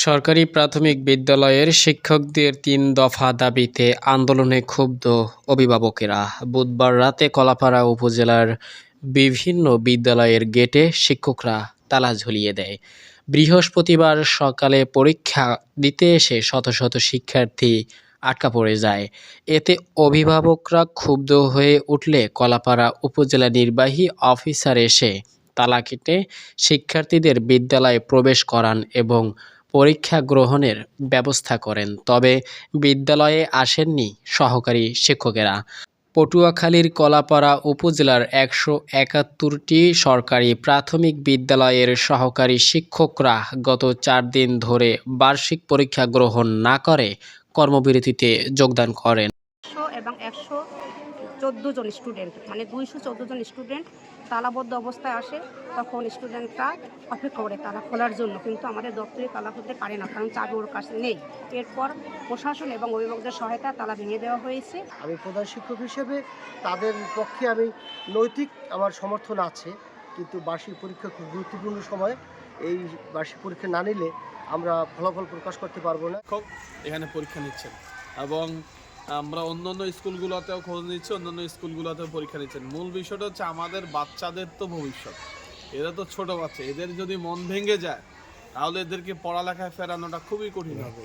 সরকারি প্রাথমিক বিদ্যালয়ের শিক্ষকদের তিন দফা দাবিতে আন্দোলনে ক্ষুব্ধ অভিভাবকেরা। বুধবার রাতে কলাপাড়া উপজেলার বিভিন্ন বিদ্যালয়ের গেটে শিক্ষকরা তালা ঝুলিয়ে দেয়। বৃহস্পতিবার সকালে পরীক্ষা দিতে এসে শত শত শিক্ষার্থী আটকা পড়ে যায়। এতে অভিভাবকরা ক্ষুব্ধ হয়ে উঠলে কলাপাড়া উপজেলা নির্বাহী অফিসার এসে তালা কেটে শিক্ষার্থীদের বিদ্যালয়ে প্রবেশ করান এবং পরীক্ষা গ্রহণের ব্যবস্থা করেন, তবে বিদ্যালয়ে আসেননি সহকারী শিক্ষকেরা। পটুয়াখালীর কলাপাড়া উপজেলার একশো একাত্তরটি সরকারি প্রাথমিক বিদ্যালয়ের সহকারী শিক্ষকরা গত চার দিন ধরে বার্ষিক পরীক্ষা গ্রহণ না করে কর্মবিরতিতে যোগদান করেন। এবং একশো চোদ্দ জন স্টুডেন্ট মানে দুইশো চোদ্দ জন স্টুডেন্ট তালাবদ্ধ অবস্থায় আসে তখন স্টুডেন্টরা অপেক্ষা করে তালা খোলার জন্য। কিন্তু আমাদের দপ্তরে তালা খুলতে পারে না কারণ চাবি ওর কাছে নেই। এরপর প্রশাসন এবং অভিভাবকদের সহায়তা তালা ভেঙে দেওয়া হয়েছে। আমি প্রধান শিক্ষক হিসেবে তাদের পক্ষে আমি নৈতিক আমার সমর্থন আছে কিন্তু বার্ষিক পরীক্ষা খুব গুরুত্বপূর্ণ সময়। এই বার্ষিক পরীক্ষা না নিলে আমরা ফলাফল প্রকাশ করতে পারব না। এখানে পরীক্ষা নিচ্ছেন এবং আমরা অন্য অন্যান্য স্কুলগুলোতেও খোঁজ নিচ্ছি অন্যান্য স্কুলগুলোতেও পরীক্ষা নিচ্ছেন। মূল বিষয়টা হচ্ছে আমাদের বাচ্চাদের তো ভবিষ্যৎ। এরা তো ছোট বাচ্চা, এদের যদি মন ভেঙে যায়, তাহলে এদেরকে পড়ালেখায় ফেরানোটা খুবই কঠিন হবে।